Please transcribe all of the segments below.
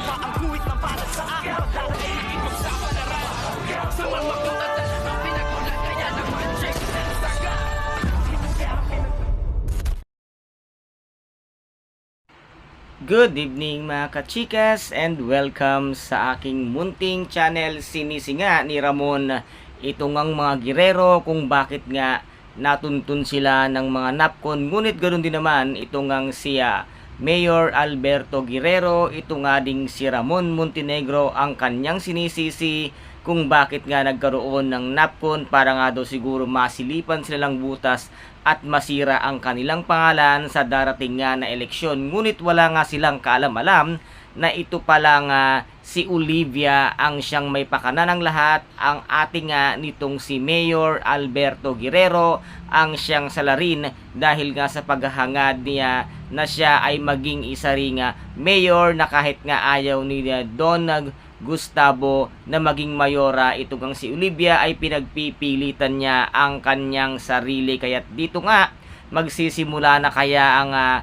Ang guhit na para sa akin Pagdadaig ipagsapalaran Sa na saga Good evening mga kachikas and welcome sa aking munting channel Sinisinga ni Ramon. Ito ngang mga girero kung bakit nga natuntun sila ng mga napkon. Ngunit ganoon din naman ito ngang siya Mayor Alberto Guerrero, ito nga ding si Ramon Montenegro ang kanyang sinisisi kung bakit nga nagkaroon ng napkon para nga daw siguro masilipan sila lang butas at masira ang kanilang pangalan sa darating nga na eleksyon. Ngunit wala nga silang kaalam-alam na ito pala nga si Olivia ang siyang may pakana ng lahat. Ang ating nga nitong si Mayor Alberto Guerrero ang siyang salarin dahil nga sa paghahangad niya na siya ay maging isa ring nga mayor na kahit nga ayaw ni Don Gustavo na maging mayora ito gang si Olivia ay pinagpipilitan niya ang kanyang sarili kaya't dito nga magsisimula na kaya ang ah,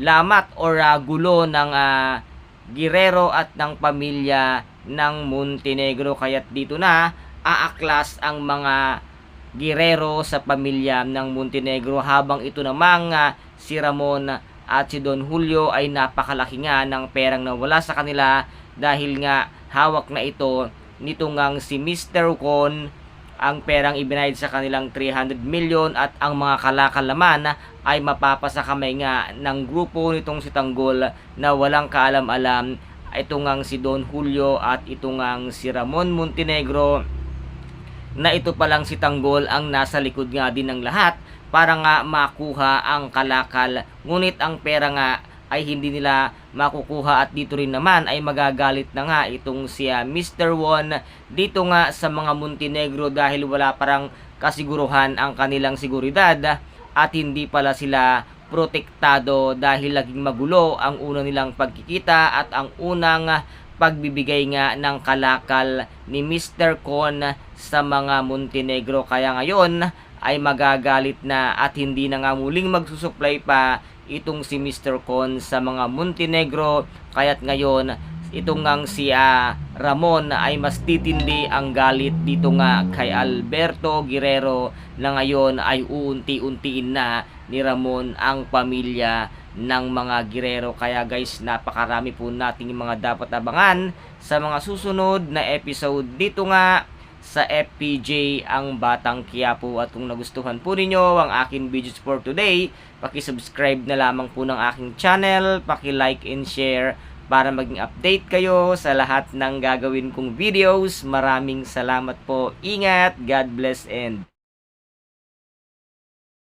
lamat or ah, gulo ng ah, Guerrero at ng pamilya ng Montenegro kaya't dito na aaklas ang mga Guerrero sa pamilya ng Montenegro habang ito namang ah, si Ramon at si Don Julio ay napakalaki nga ng perang nawala sa kanila dahil nga hawak na ito nito ngang si Mr. Con ang perang ibinayad sa kanilang 300 million at ang mga kalakalaman ay mapapasa kamay nga ng grupo nitong si Tanggol na walang kaalam-alam. Ito ngang si Don Julio at ito ngang si Ramon Montenegro. Na ito palang si Tanggol ang nasa likod nga din ng lahat para nga makuha ang kalakal. Ngunit ang pera nga ay hindi nila makukuha at dito rin naman ay magagalit na nga itong si ah, Mr. Won dito nga sa mga Montenegro dahil wala parang kasiguruhan ang kanilang seguridad at hindi pala sila protektado dahil laging magulo ang una nilang pagkikita at ang unang pagbibigay nga ng kalakal ni Mr. Con sa mga Montenegro kaya ngayon ay magagalit na at hindi na nga muling magsusupply pa itong si Mr. Con sa mga Montenegro kaya't ngayon itong ngang si ah, Ramon ay mas titindi ang galit dito nga kay Alberto Guerrero na ngayon ay uunti-untiin na ni Ramon ang pamilya ng mga Guerrero kaya guys napakarami po nating mga dapat abangan sa mga susunod na episode dito nga sa FPJ ang Batang Quiapo at kung nagustuhan po ninyo ang aking videos for today, paki-subscribe na lamang po ng aking channel, paki-like and share para maging update kayo sa lahat ng gagawin kong videos. Maraming salamat po. Ingat, God bless and